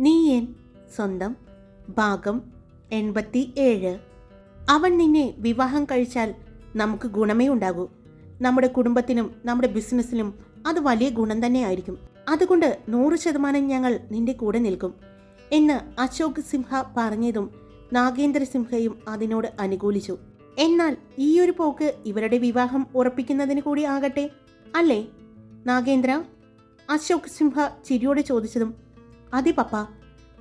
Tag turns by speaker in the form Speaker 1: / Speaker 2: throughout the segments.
Speaker 1: നീയൻ സ്വന്തം ഭാഗം എൺപത്തി ഏഴ് അവൻ നിന്നെ വിവാഹം കഴിച്ചാൽ നമുക്ക് ഗുണമേ ഉണ്ടാകൂ. നമ്മുടെ കുടുംബത്തിനും നമ്മുടെ ബിസിനസ്സിനും അത് വലിയ ഗുണം തന്നെയായിരിക്കും അതുകൊണ്ട് നൂറ് ശതമാനം ഞങ്ങൾ നിന്റെ കൂടെ നിൽക്കും എന്ന് അശോക് സിംഹ പറഞ്ഞതും നാഗേന്ദ്ര സിംഹയും അതിനോട് അനുകൂലിച്ചു. എന്നാൽ ഈ ഒരു പോക്ക് ഇവരുടെ വിവാഹം ഉറപ്പിക്കുന്നതിന് കൂടി ആകട്ടെ? അല്ലേ? നാഗേന്ദ്ര? അശോക് സിംഹ ചിരിയോടെ ചോദിച്ചതും അതെ പപ്പ.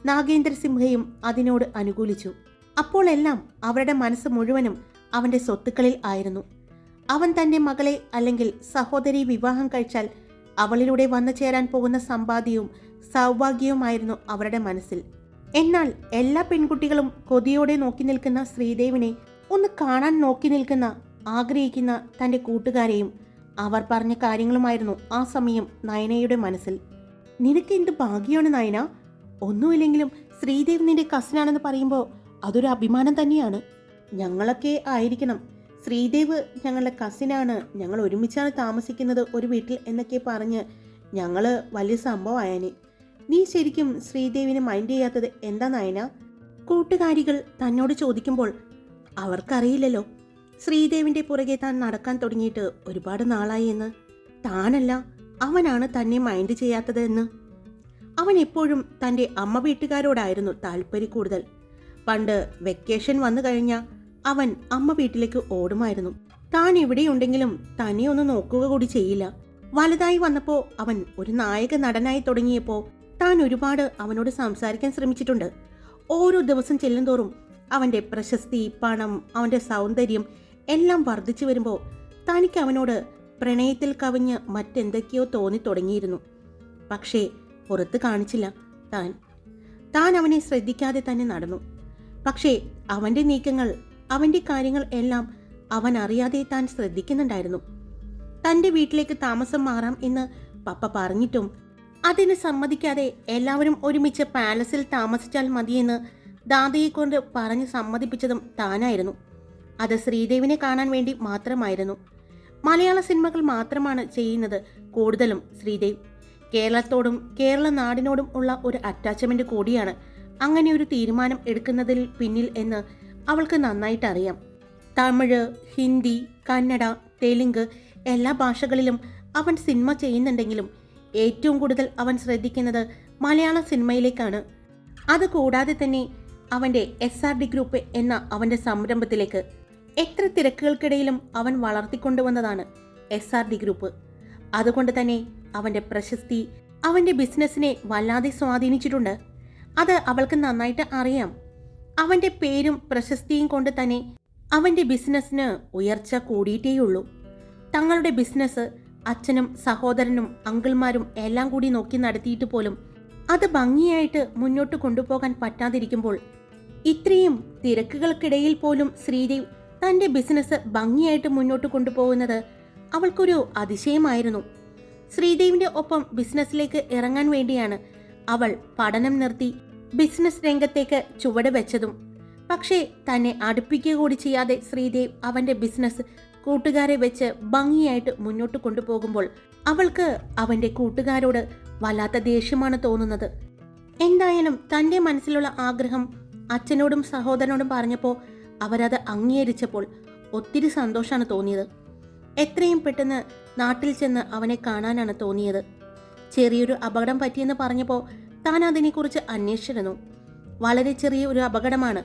Speaker 1: നാഗേന്ദ്ര സിംഹയും അതിനോട് അനുകൂലിച്ചു. അപ്പോൾ എല്ലാം അവരുടെ മനസ്സ് മുഴുവനും അവന്റെ സ്വത്തുക്കളിൽ ആയിരുന്നു. അവൻ തന്റെ മകളെ അല്ലെങ്കിൽ സഹോദരി വിവാഹം കഴിച്ചാൽ അവളിലൂടെ വന്നു ചേരാൻ പോകുന്ന സമ്പാദ്യവും സൗഭാഗ്യവുമായിരുന്നു അവരുടെ മനസ്സിൽ. എന്നാൽ എല്ലാ പെൺകുട്ടികളും കൊതിയോടെ നോക്കി നിൽക്കുന്ന ശ്രീദേവിനെ ഒന്ന് കാണാൻ നോക്കി നിൽക്കുന്ന ആഗ്രഹിക്കുന്ന തന്റെ കൂട്ടുകാരെയും അവർ പറഞ്ഞ കാര്യങ്ങളുമായിരുന്നു ആ സമയം നയനയുടെ മനസ്സിൽ. നിനക്ക് എന്ത് ഭാഗ്യമാണ് നയന? ഒന്നുമില്ലെങ്കിലും ശ്രീദേവ് നിന്റെ കസിനാണെന്ന് പറയുമ്പോൾ അതൊരു അഭിമാനം തന്നെയാണ്. ഞങ്ങളൊക്കെ ആയിരിക്കണം. ശ്രീദേവ് ഞങ്ങളുടെ കസിനാണ് ഞങ്ങൾ ഒരുമിച്ചാണ് താമസിക്കുന്നത് ഒരു വീട്ടിൽ എന്നൊക്കെ പറഞ്ഞ് ഞങ്ങൾ വലിയ സംഭവമായനെ. നീ ശരിക്കും ശ്രീദേവിനെ മൈൻഡ് ചെയ്യാത്തത് എന്താ നയന? കൂട്ടുകാരികൾ തന്നോട് ചോദിക്കുമ്പോൾ അവർക്കറിയില്ലല്ലോ. ശ്രീദേവിന്റെ പുറകെ താൻ നടക്കാൻ തുടങ്ങിയിട്ട് ഒരുപാട് നാളായി എന്ന്. താനല്ല അവനാണ് തന്നെ മൈൻഡ് ചെയ്യാത്തത് എന്ന് അവൻ എപ്പോഴും തന്റെ അമ്മ വീട്ടുകാരോടായിരുന്നു താല്പര്യം കൂടുതൽ. പണ്ട് വെക്കേഷൻ വന്നു കഴിഞ്ഞാൽ അവൻ അമ്മ വീട്ടിലേക്ക് ഓടുമായിരുന്നു. താൻ എവിടെയുണ്ടെങ്കിലും തന്നെ ഒന്ന് നോക്കുക കൂടി ചെയ്യില്ല. വലുതായി വന്നപ്പോൾ അവൻ ഒരു നായക നടനായി തുടങ്ങിയപ്പോൾ താൻ ഒരുപാട് അവനോട് സംസാരിക്കാൻ ശ്രമിച്ചിട്ടുണ്ട്. ഓരോ ദിവസം ചെല്ലുന്തോറും അവന്റെ പ്രശസ്തി പണം അവന്റെ സൗന്ദര്യം എല്ലാം വർദ്ധിച്ചു വരുമ്പോൾ തനിക്ക് അവനോട് പ്രണയത്തിൽ കവിഞ്ഞ് മറ്റെന്തൊക്കെയോ തോന്നി തുടങ്ങിയിരുന്നു. പക്ഷേ പുറത്ത് കാണിച്ചില്ല. താൻ താൻ അവനെ ശ്രദ്ധിക്കാതെ തന്നെ നടന്നു. പക്ഷേ അവന്റെ നീക്കങ്ങൾ അവന്റെ കാര്യങ്ങൾ എല്ലാം അവൻ അറിയാതെ താൻ ശ്രദ്ധിക്കുന്നുണ്ടായിരുന്നു. തന്റെ വീട്ടിലേക്ക് താമസം മാറാം എന്ന് പപ്പ പറഞ്ഞിട്ടും അതിന് സമ്മതിക്കാതെ എല്ലാവരും ഒരുമിച്ച് പാലസിൽ താമസിച്ചാൽ മതിയെന്ന് ദാദയെ കൊണ്ട് പറഞ്ഞ് സമ്മതിപ്പിച്ചതും താനായിരുന്നു. അത് ശ്രീദേവിനെ കാണാൻ വേണ്ടി മാത്രമായിരുന്നു. മലയാള സിനിമകൾ മാത്രമാണ് ചെയ്യുന്നത് കൂടുതലും ശ്രീദേവ്. കേരളത്തോടും കേരള നാടിനോടും ഉള്ള ഒരു അറ്റാച്ച്മെന്റ് കൂടിയാണ് അങ്ങനെ ഒരു തീരുമാനം എടുക്കുന്നതിൽ പിന്നിൽ എന്ന് അവൾക്ക് നന്നായിട്ട് അറിയാം. തമിഴ് ഹിന്ദി കന്നഡ തെലുങ്ക് എല്ലാ ഭാഷകളിലും അവൻ സിനിമ ചെയ്യുന്നുണ്ടെങ്കിലും ഏറ്റവും കൂടുതൽ അവൻ ശ്രദ്ധിക്കുന്നത് മലയാള സിനിമയിലേക്കാണ്. അതുകൂടാതെ തന്നെ അവന്റെ എസ് ആർ ഡി ഗ്രൂപ്പ് എന്ന അവന്റെ സംരംഭത്തിലേക്ക്. എത്ര തിരക്കുകൾക്കിടയിലും അവൻ വളർത്തിക്കൊണ്ടുവന്നതാണ് എസ് ആർ ഡി ഗ്രൂപ്പ് അതുകൊണ്ട് തന്നെ അവന്റെ പ്രശസ്തി അവന്റെ ബിസിനസ്സിനെ വല്ലാതെ സ്വാധീനിച്ചിട്ടുണ്ട്. അത് അവൾക്ക് നന്നായിട്ട് അറിയാം. അവന്റെ പേരും പ്രശസ്തിയും കൊണ്ട് തന്നെ അവന്റെ ബിസിനസ്സിന് ഉയർച്ച കൂടിയിട്ടേയുള്ളൂ. തങ്ങളുടെ ബിസിനസ് അച്ഛനും സഹോദരനും അങ്കിൾമാരും എല്ലാം കൂടി നോക്കി നടത്തിയിട്ട് പോലും അത് ഭംഗിയായിട്ട് മുന്നോട്ട് കൊണ്ടുപോകാൻ പറ്റാതിരിക്കുമ്പോൾ ഇത്രയും തിരക്കുകൾക്കിടയിൽ പോലും ശ്രീദേവ് തന്റെ ബിസിനസ് ഭംഗിയായിട്ട് മുന്നോട്ട് കൊണ്ടുപോകുന്നത് അവൾക്കൊരു അതിശയമായിരുന്നു. ശ്രീദേവിന്റെ ഒപ്പം ബിസിനസ്സിലേക്ക് ഇറങ്ങാൻ വേണ്ടിയാണ് അവൾ പഠനം നിർത്തി ബിസിനസ് രംഗത്തേക്ക് ചുവട് വെച്ചതും. പക്ഷേ തന്നെ അടുപ്പിക്കുക കൂടി ചെയ്യാതെ ശ്രീദേവ് അവന്റെ ബിസിനസ് കൂട്ടുകാരെ വെച്ച് ഭംഗിയായിട്ട് മുന്നോട്ട് കൊണ്ടുപോകുമ്പോൾ അവൾക്ക് അവന്റെ കൂട്ടുകാരോട് വല്ലാത്ത ദേഷ്യമാണ് തോന്നുന്നത്. എന്തായാലും തന്റെ മനസ്സിലുള്ള ആഗ്രഹം അച്ഛനോടും സഹോദരനോടും പറഞ്ഞപ്പോൾ അവരത് അംഗീകരിച്ചപ്പോൾ ഒത്തിരി സന്തോഷമാണ് തോന്നിയത്. എത്രയും പെട്ടെന്ന് നാട്ടിൽ ചെന്ന് അവനെ കാണാനാണ് തോന്നിയത്. ചെറിയൊരു അപകടം പറ്റിയെന്ന് പറഞ്ഞപ്പോൾ താൻ അതിനെക്കുറിച്ച് അന്വേഷിച്ചിരുന്നു. വളരെ ചെറിയ ഒരു അപകടമാണ്.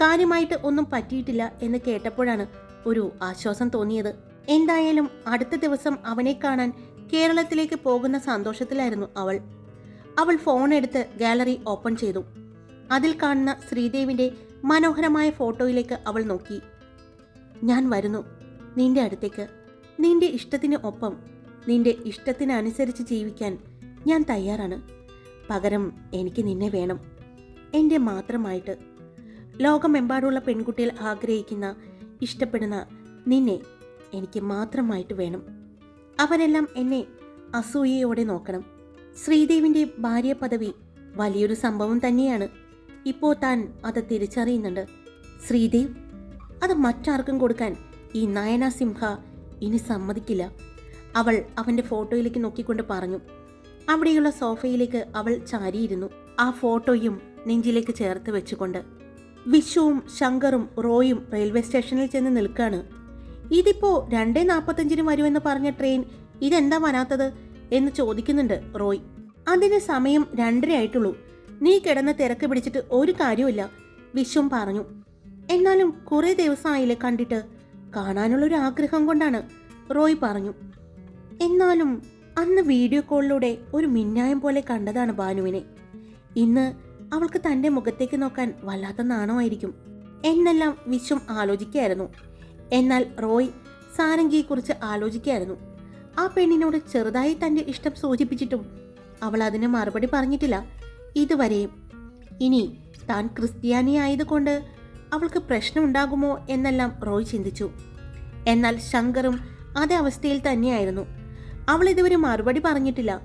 Speaker 1: കാര്യമായിട്ട് ഒന്നും പറ്റിയിട്ടില്ല എന്ന് കേട്ടപ്പോഴാണ് ഒരു ആശ്വാസം തോന്നിയത്. എന്തായാലും അടുത്ത ദിവസം അവനെ കാണാൻ കേരളത്തിലേക്ക് പോകുന്ന സന്തോഷത്തിലായിരുന്നു അവൾ. അവൾ ഫോൺ എടുത്ത് ഗാലറി ഓപ്പൺ ചെയ്തു. അതിൽ കാണുന്ന ശ്രീദേവിന്റെ മനോഹരമായ ഫോട്ടോയിലേക്ക് അവൾ നോക്കി. ഞാൻ വരുന്നു. നിന്റെ അടുത്തേക്ക്. നിന്റെ ഇഷ്ടത്തിന് ഒപ്പം. നിന്റെ ഇഷ്ടത്തിനനുസരിച്ച് ജീവിക്കാൻ ഞാൻ തയ്യാറാണ്. പകരം എനിക്ക് നിന്നെ വേണം. എന്റെ മാത്രമായിട്ട്. ലോകമെമ്പാടുള്ള പെൺകുട്ടികൾ ആഗ്രഹിക്കുന്ന ഇഷ്ടപ്പെടുന്ന നിന്നെ എനിക്ക് മാത്രമായിട്ട് വേണം. അവരെല്ലാം എന്നെ അസൂയയോടെ നോക്കണം. ശ്രീദേവിന്റെ ഭാര്യ പദവി വലിയൊരു സംഭവം തന്നെയാണ്. ഇപ്പോൾ താൻ അത് തിരിച്ചറിയുന്നുണ്ട്. ശ്രീദേവ് അത് മറ്റാർക്കും കൊടുക്കാൻ ഈ നയന സിംഹ ഇനി സമ്മതിക്കില്ല. അവൾ അവന്റെ ഫോട്ടോയിലേക്ക് നോക്കിക്കൊണ്ട് പറഞ്ഞു. അവിടെയുള്ള സോഫയിലേക്ക് അവൾ ചാരിയിരുന്നു. ആ ഫോട്ടോയും നെഞ്ചിലേക്ക് ചേർത്ത് വെച്ചുകൊണ്ട്. വിഷുവും ശങ്കറും റോയും റെയിൽവേ സ്റ്റേഷനിൽ ചെന്ന് നിൽക്കാണ് ഇതിപ്പോ രണ്ടേ നാൽപ്പത്തഞ്ചിന് വരുമെന്ന് പറഞ്ഞ ട്രെയിൻ ഇതെന്താ വരാത്തത് എന്ന് ചോദിക്കുന്നുണ്ട് റോയ്. അതിന് സമയം രണ്ടര ആയിട്ടുള്ളൂ നീ കിടന്ന് തിരക്ക് പിടിച്ചിട്ട് ഒരു കാര്യമില്ല വിശ്വം പറഞ്ഞു. എന്നാലും കുറേ ദിവസമായില്ലേ കണ്ടിട്ട്. കാണാനുള്ള ഒരു ആഗ്രഹം കൊണ്ടാണ് റോയ് പറഞ്ഞു. എന്നാലും അന്ന് വീഡിയോ കോളിലൂടെ ഒരു മിന്നായം പോലെ കണ്ടതാണ് ഭാനുവിനെ. ഇന്ന് അവൾക്ക് തന്റെ മുഖത്തേക്ക് നോക്കാൻ വല്ലാത്ത നാണമായിരിക്കും. എന്നെല്ലാം വിശ്വം ആലോചിക്കായിരുന്നു എന്നാൽ റോയ് സാരംഗിയെക്കുറിച്ച് ആലോചിക്കായിരുന്നു ആ പെണ്ണിനോട് ചെറുതായി തന്റെ ഇഷ്ടം സൂചിപ്പിച്ചിട്ടും അവൾ അതിന് മറുപടി പറഞ്ഞിട്ടില്ല. ഇതുവരെയും ഇനി താൻ ക്രിസ്ത്യാനി ആയതുകൊണ്ട് അവൾക്ക് പ്രശ്നമുണ്ടാകുമോ എന്നെല്ലാം റോയ് ചിന്തിച്ചു. എന്നാൽ ശങ്കറും അതേ അവസ്ഥയിൽ തന്നെയായിരുന്നു. അവൾ ഇതുവരെ മറുപടി പറഞ്ഞിട്ടില്ല.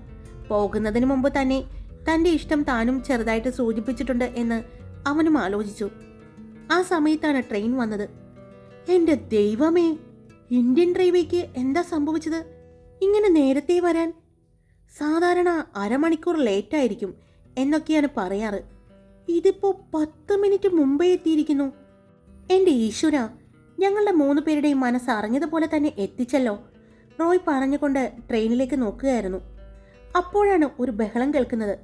Speaker 1: പോകുന്നതിന് മുമ്പ് തന്നെ തന്റെ ഇഷ്ടം താനും ചെറുതായിട്ട് സൂചിപ്പിച്ചിട്ടുണ്ട് എന്ന് അവനും ആലോചിച്ചു. ആ സമയത്താണ് ട്രെയിൻ വന്നത്. എന്റെ ദൈവമേ ഇന്ത്യൻ റെയിൽവേക്ക് എന്താ സംഭവിച്ചത്? ഇങ്ങനെ നേരത്തെ വരാൻ? സാധാരണ അരമണിക്കൂർ ലേറ്റ് ആയിരിക്കും എന്നൊക്കെയാണ് പറയാറ്. ഇതിപ്പോ പത്ത് മിനിറ്റ് മുമ്പേ എത്തിയിരിക്കുന്നു. എന്റെ ഈശ്വര ഞങ്ങളുടെ മൂന്ന് പേരുടെയും മനസ്സ് അറിഞ്ഞതുപോലെ തന്നെ എത്തിച്ചല്ലോ. റോയ് പറഞ്ഞുകൊണ്ട് ട്രെയിനിലേക്ക് നോക്കുകയായിരുന്നു. അപ്പോഴാണ് ഒരു ബഹളം കേൾക്കുന്നത്.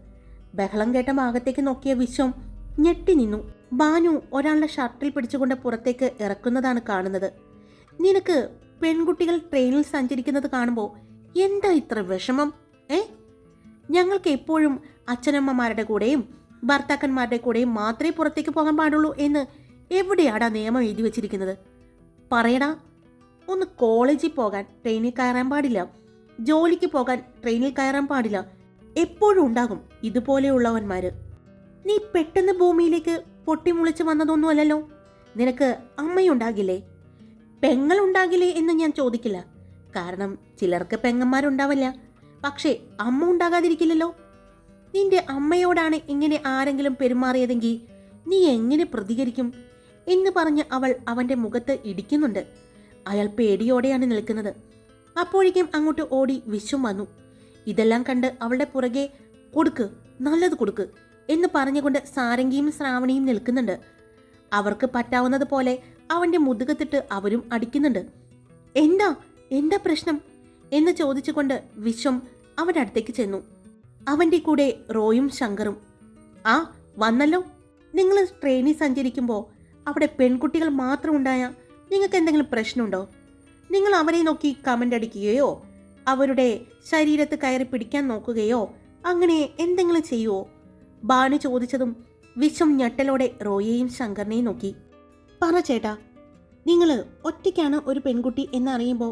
Speaker 1: ബഹളം കേട്ട ഭാഗത്തേക്ക് നോക്കിയ വിശ്വം ഞെട്ടി നിന്നു. ബാനു ഒരാളുടെ ഷർട്ടിൽ പിടിച്ചുകൊണ്ട് പുറത്തേക്ക് ഇറക്കുന്നതാണ് കാണുന്നത്. നിനക്ക് പെൺകുട്ടികൾ ട്രെയിനിൽ സഞ്ചരിക്കുന്നത് കാണുമ്പോൾ എന്താ ഇത്ര വിഷമം? ഏ? ഞങ്ങൾക്ക് എപ്പോഴും അച്ഛനമ്മമാരുടെ കൂടെയും ഭർത്താക്കന്മാരുടെ കൂടെയും മാത്രമേ പുറത്തേക്ക് പോകാൻ പാടുള്ളൂ എന്ന് എവിടെയാടാ നിയമം എഴുതി വെച്ചിരിക്കുന്നത്? പറയടാ ഒന്ന് കോളേജിൽ പോകാൻ ട്രെയിനിൽ കയറാൻ പാടില്ല. ജോലിക്ക് പോകാൻ ട്രെയിനിൽ കയറാൻ പാടില്ല. എപ്പോഴും ഉണ്ടാകും ഇതുപോലെയുള്ളവന്മാര്. നീ പെട്ടെന്ന് ഭൂമിയിലേക്ക് പൊട്ടിമുളിച്ച് വന്നതൊന്നുമല്ലല്ലോ? നിനക്ക് അമ്മയുണ്ടാകില്ലേ? പെങ്ങളുണ്ടാകില്ലേ എന്ന് ഞാൻ ചോദിക്കില്ല. കാരണം ചിലർക്ക് പെങ്ങന്മാരുണ്ടാവില്ല. പക്ഷേ അമ്മ ഉണ്ടാകാതിരിക്കില്ലല്ലോ? നിന്റെ അമ്മയോടാണ് ഇങ്ങനെ ആരെങ്കിലും പെരുമാറിയതെങ്കിൽ നീ എങ്ങനെ പ്രതികരിക്കും? എന്ന് പറഞ്ഞ് അവൾ അവന്റെ മുഖത്ത് ഇടിക്കുന്നുണ്ട്. അയാൾ പേടിയോടെയാണ് നിൽക്കുന്നത്. അപ്പോഴേക്കും അങ്ങോട്ട് ഓടി വിശ്വം വന്നു. ഇതെല്ലാം കണ്ട് അവളുടെ പുറകെ കൊടുക്ക് നല്ലത് കൊടുക്ക് എന്ന് പറഞ്ഞുകൊണ്ട് സാരംഗിയും ശ്രാവണിയും നിൽക്കുന്നുണ്ട്. അവർക്ക് പറ്റാവുന്നത് പോലെ അവന്റെ മുതുകത്തിട്ട് അവരും അടിക്കുന്നുണ്ട്. എന്താ? എന്താ പ്രശ്നം? എന്ന് ചോദിച്ചുകൊണ്ട് വിശ്വം അവരുടെ അടുത്തേക്ക് ചെന്നു. അവന്റെ കൂടെ റോയും ശങ്കറും. ആ വന്നല്ലോ. നിങ്ങൾ ട്രെയിനിൽ സഞ്ചരിക്കുമ്പോൾ അവിടെ പെൺകുട്ടികൾ മാത്രം ഉണ്ടായ നിങ്ങൾക്ക് എന്തെങ്കിലും പ്രശ്നമുണ്ടോ? നിങ്ങൾ അവരെ നോക്കി കമന്റ് അടിക്കുകയോ അവരുടെ ശരീരത്ത് കയറി പിടിക്കാൻ നോക്കുകയോ അങ്ങനെ എന്തെങ്കിലും ചെയ്യുവോ? ബാനു ചോദിച്ചതും വിശ്വം ഞെട്ടലോടെ റോയെയും ശങ്കറിനെയും നോക്കി. പറ ചേട്ടാ നിങ്ങൾ ഒറ്റയ്ക്കാണ് ഒരു പെൺകുട്ടി എന്നറിയുമ്പോൾ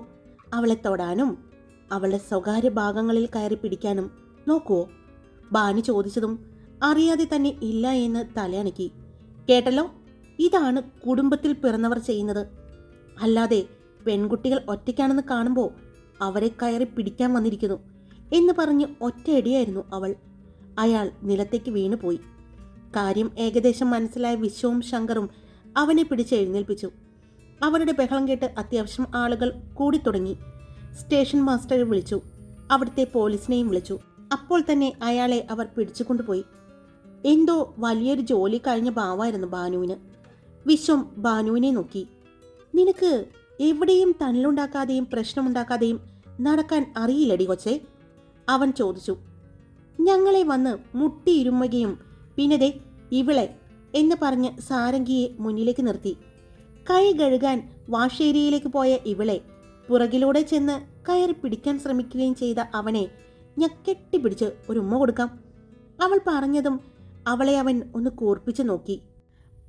Speaker 1: അവളെ തൊടാനും അവളുടെ സ്വകാര്യ ഭാഗങ്ങളിൽ കയറി പിടിക്കാനും നോക്കുവോ ബാനു ചോദിച്ചതും അറിയാതെ തന്നെ ഇല്ല എന്ന് തലയണക്കി. കേട്ടല്ലോ ഇതാണ് കുടുംബത്തിൽ പിറന്നവർ ചെയ്യുന്നത്. അല്ലാതെ പെൺകുട്ടികൾ ഒറ്റയ്ക്കാണെന്ന് കാണുമ്പോൾ അവരെ കയറി പിടിക്കാൻ വന്നിരിക്കുന്നു എന്ന് പറഞ്ഞ് ഒറ്റയടിയായിരുന്നു അവൾ. അയാൾ നിലത്തേക്ക് വീണുപോയി. കാര്യം ഏകദേശം മനസ്സിലായ വിശ്വവും ശങ്കറും അവനെ പിടിച്ച് എഴുന്നേൽപ്പിച്ചു. അവരുടെ ബഹളം കേട്ട് അത്യാവശ്യം ആളുകൾ കൂടി തുടങ്ങി സ്റ്റേഷൻ മാസ്റ്ററെ വിളിച്ചു. അവിടുത്തെ പോലീസിനെയും വിളിച്ചു. അപ്പോൾ തന്നെ അയാളെ അവർ പിടിച്ചുകൊണ്ടുപോയി. എന്തോ വലിയൊരു ജോലി കഴിഞ്ഞ ഭാവായിരുന്നു ബാനുവിന്. വിശ്വം ബാനുവിനെ നോക്കി. നിനക്ക് എവിടെയും തണലുണ്ടാക്കാതെയും പ്രശ്നമുണ്ടാക്കാതെയും നടക്കാൻ അറിയില്ലടി കൊച്ചേ. അവൻ ചോദിച്ചു. ഞങ്ങളെ വന്ന് മുട്ടിയിരുമ്മകയും പിന്നെ ദേ ഇവളെ എന്ന് പറഞ്ഞ് സാരംഗിയെ മുന്നിലേക്ക് നിർത്തി. കൈ കഴുകാൻ വാഷേരിയയിലേക്ക് പോയ ഇവളെ പുറകിലൂടെ ചെന്ന് കയറി പിടിക്കാൻ ശ്രമിക്കുകയും ചെയ്ത അവനെ ഞാൻ കെട്ടിപ്പിടിച്ച് ഒരു ഉമ്മ കൊടുക്കാം. അവൾ പറഞ്ഞതും അവളെ അവൻ ഒന്ന് കൂർപ്പിച്ചു നോക്കി.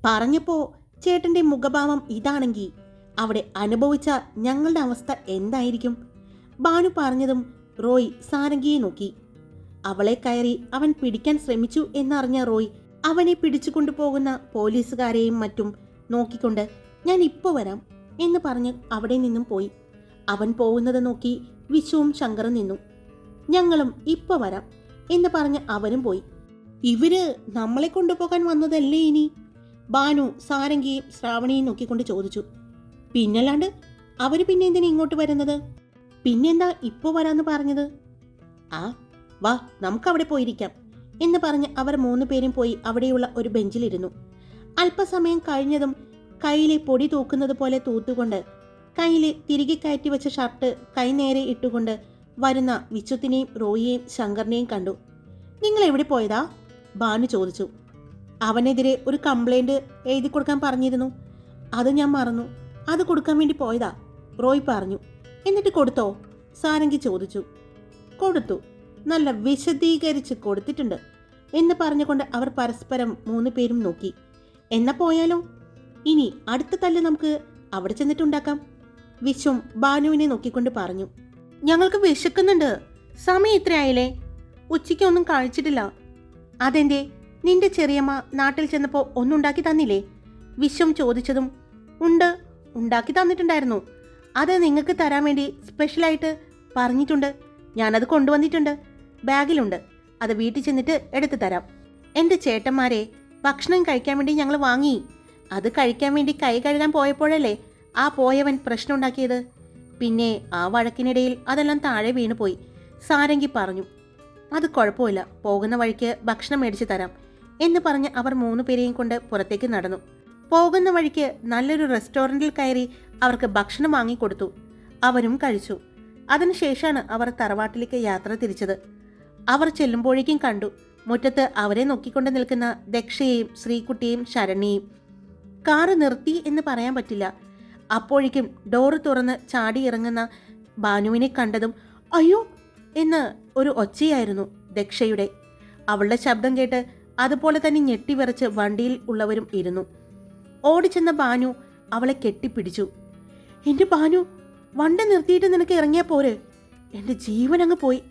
Speaker 1: പറഞ്ഞപ്പോ ചേട്ടന്റെ മുഖഭാവം ഇതാണെങ്കിൽ അവിടെ അനുഭവിച്ച ഞങ്ങളുടെ അവസ്ഥ എന്തായിരിക്കും? ബാനു പറഞ്ഞതും റോയ് സാരംഗിയെ നോക്കി. അവളെ കയറി അവൻ പിടിക്കാൻ ശ്രമിച്ചു എന്നറിഞ്ഞ റോയ് അവനെ പിടിച്ചു പോകുന്ന പോലീസുകാരെയും മറ്റും നോക്കിക്കൊണ്ട് ഞാൻ ഇപ്പോൾ വരാം എന്ന് പറഞ്ഞ് അവിടെ നിന്നും പോയി. അവൻ പോകുന്നത് നോക്കി വിശുവും ശങ്കറും നിന്നു. ഞങ്ങളും ഇപ്പൊ വരാം എന്ന് പറഞ്ഞ് അവനും പോയി. ഇവർ നമ്മളെ കൊണ്ടുപോകാൻ വന്നതല്ലേ ഇനി? ബാനു സാരംഗിയും ശ്രാവണിയും നോക്കിക്കൊണ്ട് ചോദിച്ചു. പിന്നല്ലാണ്ട് അവർ പിന്നെ എന്തിനാ ഇങ്ങോട്ട് വരുന്നത്? പിന്നെന്താ ഇപ്പോൾ വരാന്ന് പറഞ്ഞത്? ആ വാ നമുക്ക് അവിടെ പോയിരിക്കാം എന്ന് പറഞ്ഞ് അവർ മൂന്ന് പേരും പോയി അവിടെയുള്ള ഒരു ബെഞ്ചിലിരുന്നു. അല്പസമയം കഴിഞ്ഞതും കയ്യിലെ പൊടി തൂക്കുന്നത് പോലെ തൂത്തുകൊണ്ട് കയ്യിലെ തിരികെ കയറ്റി വെച്ച ഷർട്ട് കൈ നേരെ ഇട്ടുകൊണ്ട് വരുന്ന വിച്ചുത്തിനെയും റോയിയെയും ശങ്കറിനെയും കണ്ടു. നിങ്ങൾ എവിടെ പോയതാ? ബാനു ചോദിച്ചു. അവനെതിരെ ഒരു കംപ്ലൈന്റ് എഴുതി കൊടുക്കാൻ പറഞ്ഞിരുന്നു. അത് ഞാൻ മറന്നു. അത് കൊടുക്കാൻ വേണ്ടി പോയതാ റോയ് പറഞ്ഞു. എന്നിട്ട് കൊടുത്തോ? സാരംഗി ചോദിച്ചു. കൊടുത്തു. നല്ല വിശദീകരിച്ച് കൊടുത്തിട്ടുണ്ട് എന്ന് പറഞ്ഞുകൊണ്ട് അവർ പരസ്പരം മൂന്ന് പേരും നോക്കി. എന്നാ പോയാലോ? ഇനി അടുത്ത തല്ല് നമുക്ക് അവിടെ ചെന്നിട്ടുണ്ടാക്കാം വിശ്വം ബാനുവിനെ നോക്കിക്കൊണ്ട് പറഞ്ഞു. ഞങ്ങൾക്ക് വിശക്കുന്നുണ്ട്. സമയം ഇത്രയായില്ലേ? ഉച്ചയ്ക്കൊന്നും കഴിച്ചിട്ടില്ല. അതെന്തേ? നിന്റെ ചെറിയമ്മ നാട്ടിൽ ചെന്നപ്പോൾ ഒന്നുണ്ടാക്കി തന്നില്ലേ? വിശ്വം ചോദിച്ചതും ഉണ്ട് ഉണ്ടാക്കി തന്നിട്ടുണ്ടായിരുന്നു. അത് നിങ്ങൾക്ക് തരാൻ വേണ്ടി സ്പെഷ്യലായിട്ട് പറഞ്ഞിട്ടുണ്ട്. ഞാനത് കൊണ്ടുവന്നിട്ടുണ്ട്. ബാഗിലുണ്ട്. അത് വീട്ടിൽ ചെന്നിട്ട് എടുത്തു തരാം. എന്റെ ചേട്ടന്മാരെ ഭക്ഷണം കഴിക്കാൻ വേണ്ടി ഞങ്ങൾ വാങ്ങി. അത് കഴിക്കാൻ വേണ്ടി കൈ കഴുകാൻ പോയപ്പോഴല്ലേ ആ പോയവൻ പ്രശ്നം ഉണ്ടാക്കിയത്? പിന്നെ ആ വഴക്കിനിടയിൽ അതെല്ലാം താഴെ വീണുപോയി. സാരംഗി പറഞ്ഞു അത് കുഴപ്പമില്ല. പോകുന്ന വഴിക്ക് ഭക്ഷണം മേടിച്ചു തരാം എന്ന് പറഞ്ഞ് അവർ മൂന്ന് പേരെയും കൊണ്ട് പുറത്തേക്ക് നടന്നു. പോകുന്ന വഴിക്ക് നല്ലൊരു റെസ്റ്റോറന്റിൽ കയറി അവർക്ക് ഭക്ഷണം വാങ്ങിക്കൊടുത്തു. അവരും കഴിച്ചു. അതിനുശേഷമാണ് അവർ തറവാട്ടിലേക്ക് യാത്ര തിരിച്ചത്. അവർ ചെല്ലുമ്പോഴേക്കും കണ്ടു മുറ്റത്ത് അവരെ നോക്കിക്കൊണ്ട് നിൽക്കുന്ന ദക്ഷയെയും ശ്രീകുട്ടിയെയും ശരണിയും കാറ് നിർത്തി എന്ന് പറയാൻ പറ്റില്ല. അപ്പോഴേക്കും ഡോറ് തുറന്ന് ചാടി ഇറങ്ങുന്ന ബാനുവിനെ കണ്ടതും അയ്യോ! എന്ന് ഒരു ഒച്ചയായിരുന്നു ദക്ഷയുടെ. അവളുടെ ശബ്ദം കേട്ട് അതുപോലെ തന്നെ ഞെട്ടിവിറച്ച് വണ്ടിയിൽ ഉള്ളവരും ഇരുന്നു. ഓടിച്ചെന്ന ബാനു അവളെ കെട്ടിപ്പിടിച്ചു. എന്റെ ബാനു വണ്ടി നിർത്തിയിട്ട് നിനക്ക് ഇറങ്ങിയാ പോരെ? എന്റെ ജീവൻ അങ്ങ് പോയി.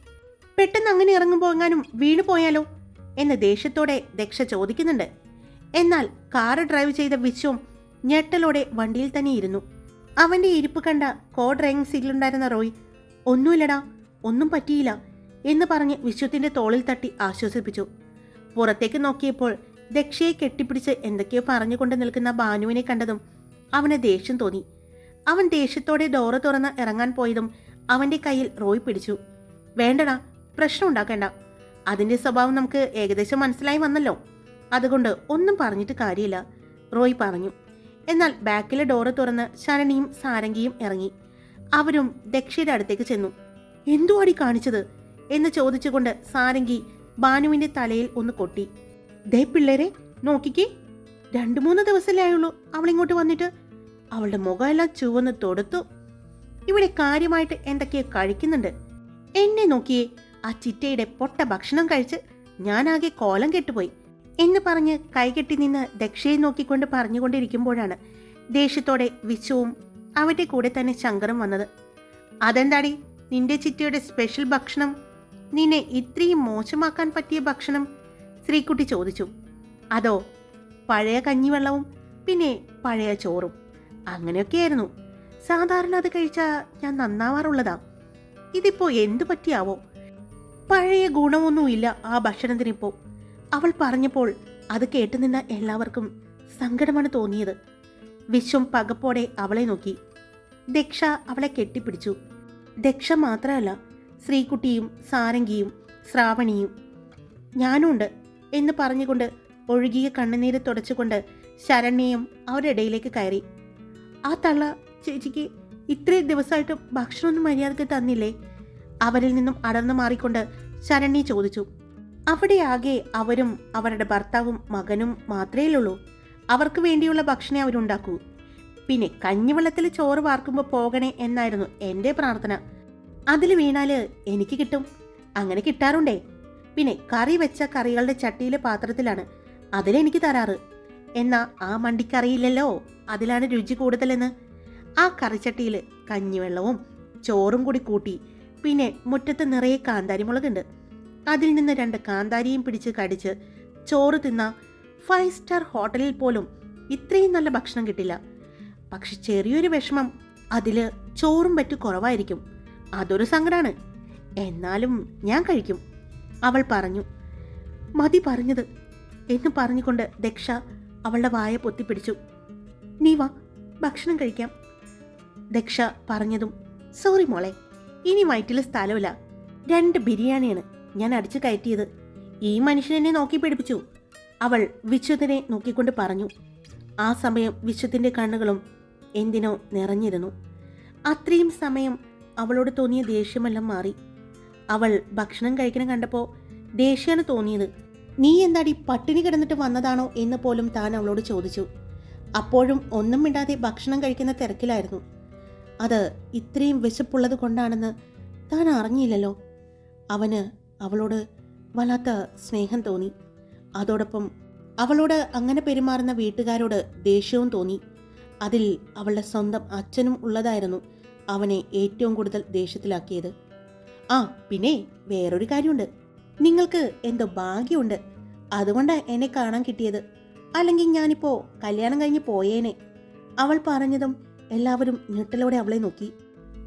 Speaker 1: പെട്ടെന്ന് അങ്ങനെ ഇറങ്ങുമ്പോൾ എങ്ങാനും വീണു പോയാലോ? എന്ന് ദേഷ്യത്തോടെ ദക്ഷ ചോദിക്കുന്നുണ്ട്. എന്നാൽ കാറ് ഡ്രൈവ് ചെയ്ത വിശ്വം ഞെട്ടലോടെ വണ്ടിയിൽ തന്നെ ഇരുന്നു. അവന്റെ ഇരിപ്പ് കണ്ട കോ ഡ്രൈവിംഗ് സീറ്റിലുണ്ടായിരുന്ന റോയ് ഒന്നുമില്ലടാ ഒന്നും പറ്റിയില്ല എന്ന് പറഞ്ഞ് വിശ്വത്തിന്റെ തോളിൽ തട്ടി ആശ്വസിപ്പിച്ചു. പുറത്തേക്ക് നോക്കിയപ്പോൾ ദക്ഷയെ കെട്ടിപ്പിടിച്ച് എന്തൊക്കെയോ പറഞ്ഞുകൊണ്ട് നിൽക്കുന്ന ബാനുവിനെ കണ്ടതും അവന് ദേഷ്യം തോന്നി. അവൻ ദേഷ്യത്തോടെ ഡോറ് തുറന്ന് ഇറങ്ങാൻ പോയതും അവന്റെ കയ്യിൽ റോയ് പിടിച്ചു. വേണ്ടടാ പ്രശ്നം ഉണ്ടാക്കേണ്ട. അതിന്റെ സ്വഭാവം നമുക്ക് ഏകദേശം മനസ്സിലായി വന്നല്ലോ. അതുകൊണ്ട് ഒന്നും പറഞ്ഞിട്ട് കാര്യമില്ല റോയ് പറഞ്ഞു. എന്നാൽ ബാക്കിലെ ഡോറ് തുറന്ന് ശരണിയും സാരംഗിയും ഇറങ്ങി. അവരും ദക്ഷയുടെ അടുത്തേക്ക് ചെന്നു. എന്തുവാടി കാണിച്ചത്? എന്ന് ചോദിച്ചുകൊണ്ട് സാരംഗി ബാനുവിന്റെ തലയിൽ ഒന്ന് കൊട്ടി. ദേ പിള്ളേരെ നോക്കിക്കേ. രണ്ടു മൂന്ന് ദിവസമല്ലേ ആയുള്ളൂ അവളിങ്ങോട്ട് വന്നിട്ട്. അവളുടെ മുഖമെല്ലാം ചുവന്ന് തൊടുത്തു. ഇവിടെ കാര്യമായിട്ട് എന്തൊക്കെയോ കഴിക്കുന്നുണ്ട്. എന്നെ നോക്കിയേ ആ ചിറ്റയുടെ പൊട്ട ഭക്ഷണം കഴിച്ച് ഞാനാകെ കോലം കെട്ടുപോയി. എന്ന് പറഞ്ഞ് കൈകെട്ടി നിന്ന് ദക്ഷയെ നോക്കിക്കൊണ്ട് പറഞ്ഞുകൊണ്ടിരിക്കുമ്പോഴാണ് ദേഷ്യത്തോടെ വിശുവും അവന്റെ കൂടെ തന്നെ ശങ്കറും വന്നത്. അതെന്താടി? നിന്റെ ചിറ്റയുടെ സ്പെഷ്യൽ ഭക്ഷണം? നിന്നെ ഇത്രയും മോശമാക്കാൻ പറ്റിയ ഭക്ഷണം? ശ്രീകുട്ടി ചോദിച്ചു. അതോ പഴയ കഞ്ഞിവെള്ളവും പിന്നെ പഴയ ചോറും? അങ്ങനെയൊക്കെയായിരുന്നു. സാധാരണ അത് കഴിച്ചാൽ ഞാൻ നന്നാവാറുള്ളതാ. ഇതിപ്പോ എന്തു പറ്റിയാവോ? പഴയ ഗുണമൊന്നുമില്ല ആ ഭക്ഷണത്തിനിപ്പോ. അവൾ പറഞ്ഞപ്പോൾ അത് കേട്ടുനിന്ന എല്ലാവർക്കും സങ്കടമാണ് തോന്നിയത്. വിശ്വം പകപ്പോടെ അവളെ നോക്കി. ദക്ഷ അവളെ കെട്ടിപ്പിടിച്ചു. ദക്ഷ മാത്രമല്ല ശ്രീകുട്ടിയും സാരംഗിയും ശ്രാവണിയും. ഞാനുണ്ട് എന്ന് പറഞ്ഞുകൊണ്ട് ഒഴുകിയ കണ്ണുനീര് തുടച്ചുകൊണ്ട് ശരണ്യയും അവരുടെ ഇടയിലേക്ക് കയറി. ആ തള്ള ചേച്ചിക്ക് ഇത്രയും ദിവസമായിട്ട് ഭക്ഷണമൊന്നും മര്യാദയ്ക്ക് തന്നില്ലേ? അവരിൽ നിന്നും അടർന്നു മാറിക്കൊണ്ട് ശരണ്യ ചോദിച്ചു. അവിടെ ആകെ അവരും അവരുടെ ഭർത്താവും മകനും മാത്രമേ ഉള്ളൂ അവർക്ക് വേണ്ടിയുള്ള ഭക്ഷണേ അവരുണ്ടാക്കൂ. പിന്നെ കഞ്ഞിവെള്ളത്തിൽ ചോറ് വാർക്കുമ്പോൾ പോകണേ എന്നായിരുന്നു എന്റെ പ്രാർത്ഥന. അതിൽ വീണാൽ എനിക്ക് കിട്ടും. അങ്ങനെ കിട്ടാറുണ്ടേ. പിന്നെ കറി വെച്ച കറികളുടെ ചട്ടിയിലെ പാത്രത്തിലാണ് അതിലെനിക്ക് തരാറ്. എന്നാ ആ മണ്ടിക്കറിയില്ലല്ലോ? അതിലാണ് രുചി കൂടുതലെന്ന്. ആ കറിച്ചട്ടിയിൽ കഞ്ഞിവെള്ളവും ചോറും കൂടി കൂട്ടി. പിന്നെ മുറ്റത്ത് നിറയെ കാന്താരിമുളകുണ്ട്. അതിൽ നിന്ന് രണ്ട് കാന്താരിയും പിടിച്ച് കടിച്ച് ചോറ് തിന്ന ഫൈവ് സ്റ്റാർ ഹോട്ടലിൽ പോലും ഇത്രയും നല്ല ഭക്ഷണം കിട്ടില്ല. പക്ഷെ ചെറിയൊരു വിഷമം അതിൽ ചോറും പറ്റു കുറവായിരിക്കും. അതൊരു സങ്കടമാണ് എന്നാലും ഞാൻ കഴിക്കും. അവൾ പറഞ്ഞു. മതി പറഞ്ഞത്. എന്ന് പറഞ്ഞുകൊണ്ട് ദക്ഷ അവളുടെ വായ പൊത്തിപ്പിടിച്ചു നീ വാ ഭക്ഷണം കഴിക്കാം. ദക്ഷ പറഞ്ഞതും സോറി മോളെ ഇനി വയറ്റിൽ സ്ഥലമില്ല. രണ്ട് ബിരിയാണിയാണ്. ഞാൻ അടിച്ചു കയറ്റിയത്. ഈ മനുഷ്യനെന്നെ നോക്കി പിടിപ്പിച്ചു. അവൾ വിശ്വത്തിനെ നോക്കിക്കൊണ്ട് പറഞ്ഞു. ആ സമയം വിശ്വത്തിന്റെ കണ്ണുകളും എന്തിനോ നിറഞ്ഞിരുന്നു. അത്രയും സമയം അവളോട് തോന്നിയ ദേഷ്യമെല്ലാം മാറി. അവൾ ഭക്ഷണം കഴിക്കണം കണ്ടപ്പോൾ ദേഷ്യമാണ് തോന്നിയത്. നീ എന്താടി പട്ടിണി കിടന്നിട്ട് വന്നതാണോ? എന്ന് പോലും താൻ അവളോട് ചോദിച്ചു. അപ്പോഴും ഒന്നും മിണ്ടാതെ ഭക്ഷണം കഴിക്കുന്ന തിരക്കിലായിരുന്നു. അത് ഇത്രയും വിശപ്പുള്ളത് കൊണ്ടാണെന്ന് താൻ അറിഞ്ഞില്ലല്ലോ. അവന് അവളോട് വല്ലാത്ത സ്നേഹം തോന്നി. അതോടൊപ്പം അവളോട് അങ്ങനെ പെരുമാറുന്ന വീട്ടുകാരോട് ദേഷ്യവും തോന്നി. അതിൽ അവളുടെ സ്വന്തം അച്ഛനും ഉള്ളതായിരുന്നു അവനെ ഏറ്റവും കൂടുതൽ ദേഷ്യത്തിലാക്കിയത്. ആ പിന്നെ വേറൊരു കാര്യമുണ്ട്. നിങ്ങൾക്ക് എന്തോ ഭാഗ്യമുണ്ട്. അതുകൊണ്ടാണ് എന്നെ കാണാൻ കിട്ടിയത്. അല്ലെങ്കിൽ ഞാനിപ്പോ കല്യാണം കഴിഞ്ഞ് പോയേനെ. അവൾ പറഞ്ഞതും എല്ലാവരും ഞെട്ടലോടെ അവളെ നോക്കി.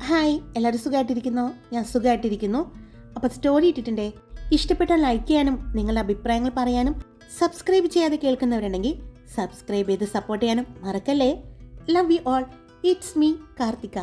Speaker 1: ഹായ് എല്ലാവരും സുഖമായിട്ടിരിക്കുന്നോ ഞാൻ സുഖമായിട്ടിരിക്കുന്നു അപ്പോൾ സ്റ്റോറി ഇട്ടിട്ടുണ്ടേ? ഇഷ്ടപ്പെട്ട ലൈക്ക് ചെയ്യാനും നിങ്ങളുടെ അഭിപ്രായങ്ങൾ പറയാനും സബ്സ്ക്രൈബ് ചെയ്യാതെ കേൾക്കുന്നവരുണ്ടെങ്കിൽ സബ്സ്ക്രൈബ് ചെയ്ത് സപ്പോർട്ട് ചെയ്യാനും മറക്കല്ലേ? Love you all it's me Karthika